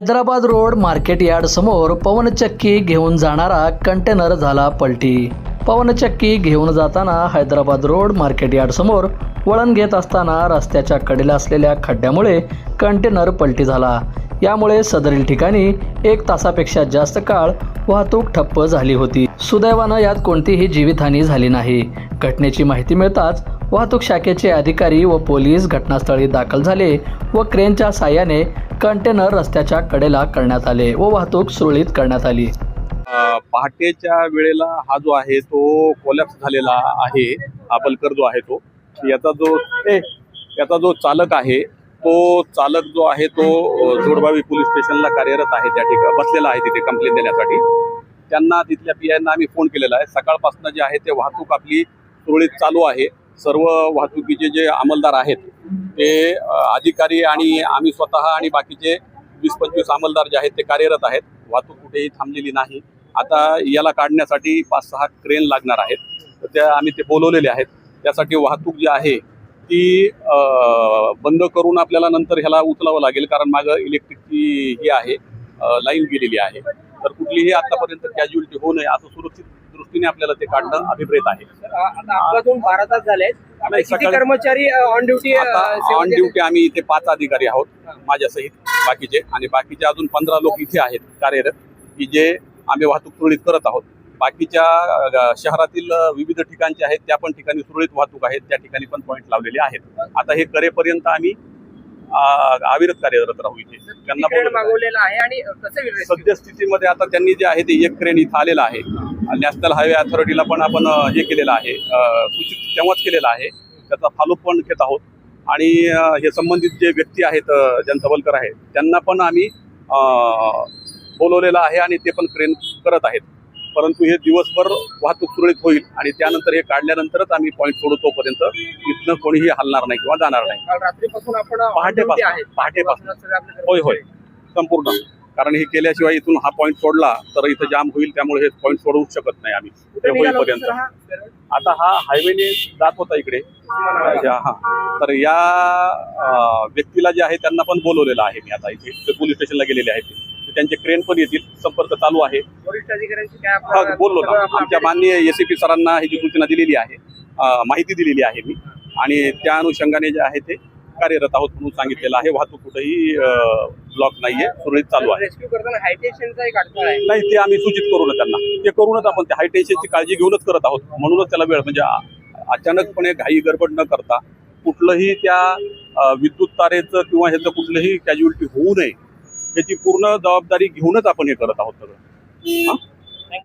Hyderabad road market yard समोर पवनचक्की घेऊन जाणारा कंटेनर झाला पलटी. पवनचक्की घेऊन जाताना हैदराबाद रोड मार्केट यार्ड समोर वळण घेत असताना रस्त्याच्या कडेला असलेल्या खड्ड्यामुळे कंटेनर पलटी झाला. यामुळे सदरील ठिकाणी एक तासापेक्षा जास्त काळ वाहतूक ठप्प झाली होती. सुदैवानं यात कोणतीही जीवितहानी झाली नाही. घटनेची माहिती मिळताच वाहतूक शाखेचे अधिकारी व पोलीस घटनास्थळी दाखल झाले व क्रेनच्या साह्याने कंटेनर रस्त्याच्या कडेला करण्यात आले व वाहतूक सुरळीत करण्यात आली. पहाटेच्या वेळेला हा जो आहे तो कोलॅप्स झालेला आहे. हा जो आहे तो याचा जो याचा जो चालक आहे तो चालक जो आहे तो जोडबावी पोलीस स्टेशनला कार्यरत आहे त्या ठिकाणी बसलेला आहे तिथे कंप्लेंट देण्यासाठी. त्यांना तिथल्या पी आयना आम्ही फोन केलेला आहे. सकाळपासून जे आहे ते वाहतूक आपली सुरळीत चालू आहे. सर्व वाहतुकीचे जे अंमलदार आहेत ते अधिकारी आणि आम्ही स्वतः आणि बाकीचे वीस पंचवीस अंमलदार जे आहेत ते कार्यरत आहेत. वाहतूक कुठेही थांबलेली नाही. आता याला काढण्यासाठी पाच सहा क्रेन लागणार आहेत. तर त्या आम्ही ते बोलवलेले आहेत. त्यासाठी वाहतूक जी आहे ती बंद करून आपल्याला नंतर ह्याला उचलावं लागेल. कारण मागं इलेक्ट्रिकची ही आहे लाईन गेलेली आहे. तर कुठलीही आतापर्यंत कॅज्युअलिटी होऊ नये असं सुरक्षित दृष्टीने आपल्याला ते काढणं अभिप्रेत आहे. आता बारा तास झाले कर्मचारी ऑन ड्युटी ऑन ड्युटी आम्ही इथे पाच अधिकारी आहोत माझ्यासहित बाकीचे. आणि बाकीचे अजून पंधरा लोक इथे आहेत कार्यरत की जे आम्ही वाहतूक सुरळीत करत आहोत. बाकीच्या शहरातील विविध ठिकाणचे आहेत त्या पण ठिकाणी सुरळीत वाहतूक आहेत त्या ठिकाणी पण पॉईंट लावलेले आहेत. आता हे करेपर्यंत आम्ही अविरत कार्यरत राहू इथे. त्यांना. मागवलेला आहे आणि? सद्यस्थितीमध्ये आता त्यांनी जे आहे ते एक क्रेन इथं आलेलं आहे. नॅशनल हायवे अथॉरिटीला पण आपण हे केलेलं आहे. सूचित तेव्हाच केलेलं आहे. त्याचा फॉलोअप पण घेत आहोत. आणि हे संबंधित जे व्यक्ती आहेत अ, जनता बलकर आहेत त्यांना पण आम्ही बोलवलेलं आहे आणि ते पण क्रेन करत आहेत. परंतु हे दिवसभर वाहतूक सुरळीत होईल आणि त्यानंतर हे काढल्यानंतरच आम्ही पॉईंट सोडू तोपर्यंत इथनं कोणीही हलणार नाही किंवा जाणार नाही रात्रीपासून आपण पहाटेपासून-. पहाटेपासून. होय होय. संपूर्ण कारण हे केल्याशिवाय इथून हा पॉईंट सोडला तर इथं जाम होईल त्यामुळे हे पॉईंट सोडवू शकत नाही आम्ही ते होईपर्यंत? आता हा हायवेने जात होता इकडे हा तर या व्यक्तीला जे आहे त्यांना पण बोलवलेलं आहे मी आता इथे पोलीस स्टेशनला गेलेले आहेत त्यांचे क्रेन पण येतील. संपर्क चालू आहे. वरिष्ठ अधिकाऱ्यांशी हा बोललो ना. आमच्या माननीय एसीपी सरांना ही जी सूचना दिलेली आहे माहिती दिलेली आहे मी. आणि त्या अनुषंगाने जे आहे ते कार्यरत आहोत म्हणून सांगितलेलं आहे. वाहतूक कुठेही ब्लॉक नाहीये. सुरळीत चालू आहे. नाही ते आम्ही सूचित करू ना त्यांना. ते करूनच आपण ते हाय टेन्शनची काळजी घेऊनच करत आहोत. म्हणूनच त्याला वेळ म्हणजे अचानकपणे घाई गडबड न करता कुठलंही त्या विद्युत तारेचं किंवा ह्याचं कुठलंही कॅज्युअलिटी होऊ नये. याची पूर्ण जबाबदारी घेऊनच आपण हे करत आहोत सगळं.